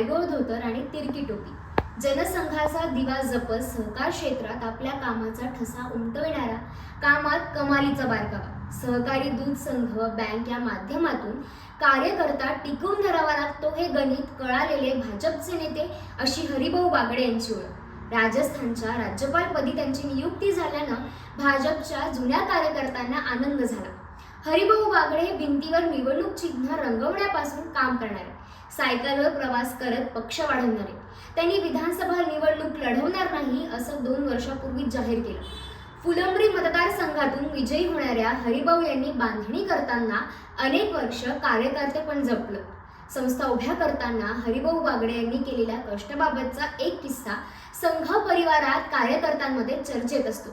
पायगोळ धोतर आणि तिरकी टोपी. जनसंघाचा दिवा जपत सहकार क्षेत्रात आपल्या कामाचा ठसा उमटविणारा कामात कमालीचा बारकावा सहकारी दूध संघ बँक या माध्यमातून कार्यकर्ता टिकवून धरावा लागतो हे गणित कळालेले भाजपचे नेते अशी हरिभाऊ बागडे यांची ओळख. राजस्थानच्या राज्यपालपदी त्यांची नियुक्ती झाल्यानं भाजपच्या जुन्या कार्यकर्त्यांना आनंद झाला. हरिभाऊ बागडे हे भिंतीवर निवडणूक चिन्ह रंगवण्यापासून काम करणारे. सायकलवर प्रवास करत पक्ष वाढवणारे. त्यांनी विधानसभा निवडणूक लढवणार नाही असं दोन वर्षापूर्वी जाहीर केलं. फुलंब्री मतदारसंघातून विजयी होणाऱ्या हरिभाऊ यांनी बांधणी करताना अनेक वर्ष कार्यकर्ते पण जपलं. संस्था उभ्या करताना हरिभाऊ बागडे यांनी केलेल्या कष्टाबाबतचा एक किस्सा संघ परिवारात कार्यकर्त्यांमध्ये चर्चेत असतो.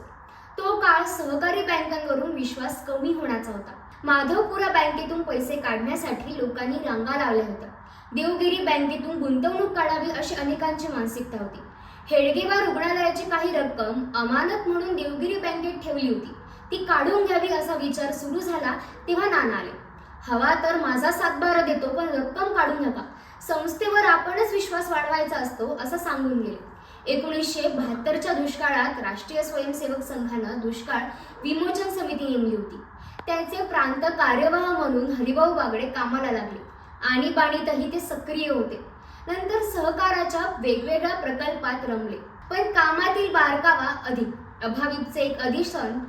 तो काळ सहकारी बँक विश्वास कमी होण्याचा होता. माधवपुरा बँकेतून पैसे काढण्यासाठी लोकांनी रांगा लावल्या होत्या. देवगिरी बँकेतून गुंतवणूक काढावी अशी अनेकांची मानसिकता होती. हेडगेवार रुग्णालयाची काही रक्कम अमानत म्हणून देवगिरी बँकेत ठेवली होती. ती काढून घ्यावी असा विचार सुरू झाला तेव्हा नाना आले. हवा तर माझा सातबारा देतो पण रक्कम काढू नका. संस्थेवर आपणच विश्वास वाढवायचा असतो असं सांगून गेले. एकोणीसशे बहात्तरच्या दुष्काळात राष्ट्रीय स्वयंसेवक संघानं दुष्काळ विमोचन समिती नेमली होती. त्यांचे प्रांत कार्यवाह म्हणून हरिभाऊ बागडे कामाला लागले आणीबाणीतही ते सक्रिय होते. नंतर सहकाराच्या वेगवेगळ्या प्रकल्पात रमले. पण कामातील बारकावा अधिक अभावितचे एक अधिशन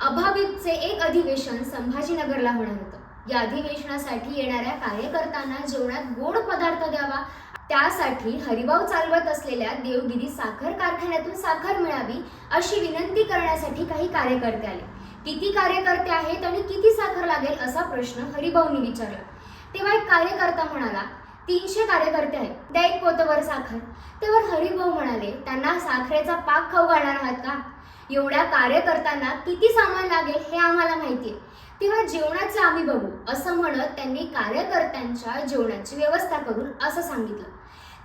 अभावितचे एक अधिवेशन संभाजीनगरला होणार होतं. या अधिवेशनासाठी येणाऱ्या कार्यकर्त्यांना जेवणात गोड पदार्थ द्यावा त्यासाठी हरिभाऊ चालवत असलेल्या देवगिरी साखर कारखान्यातून साखर मिळावी अशी विनंती करण्यासाठी काही कार्यकर्ते आले. किती कार्यकर्ते आहेत आणि किती साखर लागेल असा प्रश्न हरिभाऊनी विचारला. तेव्हा एक कार्यकर्ता म्हणाला तीनशे कार्यकर्ते आहेत. द्या एक पोतवर साखर. तेव्हा हरिभाऊ म्हणाले त्यांना साखरेचा पाक खाऊ घालणार आहात का? एवढ्या कार्यकर्त्यांना किती सामान लागेल हे आम्हाला माहिती आहे. तेव्हा जेवणाचं आम्ही बघू असं म्हणत त्यांनी कार्यकर्त्यांच्या जेवणाची व्यवस्था करून असं सांगितलं.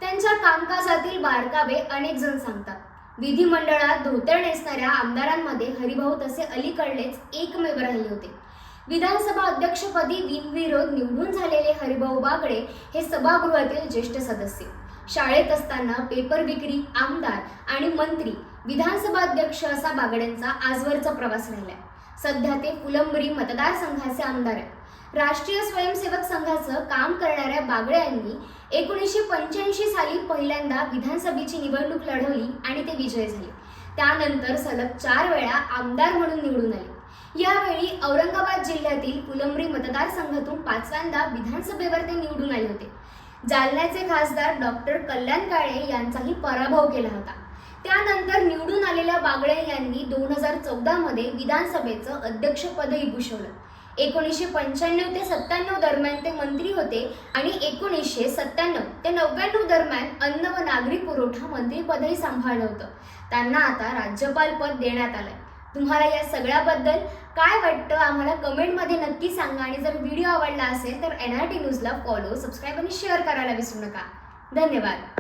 त्यांच्या कामकाजातील बारकावे अनेक जण सांगतात. विधिमंडळात धोतर नेसणाऱ्या आमदारांमध्ये हरिभाऊ तसे अलीकडलेच एकमेव राहिले होते. विधानसभा अध्यक्षपदी बिनविरोध निवडून झालेले हरिभाऊ बागडे हे सभागृहातील ज्येष्ठ सदस्य. शाळेत असताना पेपर विक्री आमदार आणि मंत्री विधानसभा अध्यक्ष असा बागड्यांचा आजवरचा प्रवास राहिलाय. सध्या ते फुलंबरी मतदारसंघाचे आमदार आहेत. राष्ट्रीय स्वयंसेवक संघाचं काम करणाऱ्या बागडे यांनी एकोणीसशे पंच्याऐंशी साली पहिल्यांदा विधानसभेची निवडणूक लढवली आणि ते विजय झाले. त्यानंतर सलग चार वेळा आमदार म्हणून निवडून आले. यावेळी औरंगाबाद जिल्ह्यातील फुलंबरी मतदारसंघातून पाचव्यांदा विधानसभेवर ते निवडून आले होते. जालन्याचे खासदार डॉक्टर कल्याण काळे यांचाही पराभव केला होता. त्यानंतर निवडून आलेल्या बागळे यांनी दोन हजार चौदामध्ये विधानसभेचं अध्यक्षपदही भूषवलं. एकोणीसशे पंच्याण्णव ते सत्त्याण्णव दरम्यान ते मंत्री होते आणि एकोणीसशे सत्त्याण्णव ते नव्याण्णव दरम्यान अन्न व नागरी पुरवठा मंत्रीपदही सांभाळलं होतं. त्यांना आता राज्यपाल पद देण्यात आलंय. तुम्हाला या सगळ्याबद्दल काय वाटतं आम्हाला कमेंटमध्ये नक्की सांगा आणि जर व्हिडिओ आवडला असेल तर एन आर टी न्यूजला फॉलो सबस्क्राईब आणि शेअर करायला विसरू नका. धन्यवाद.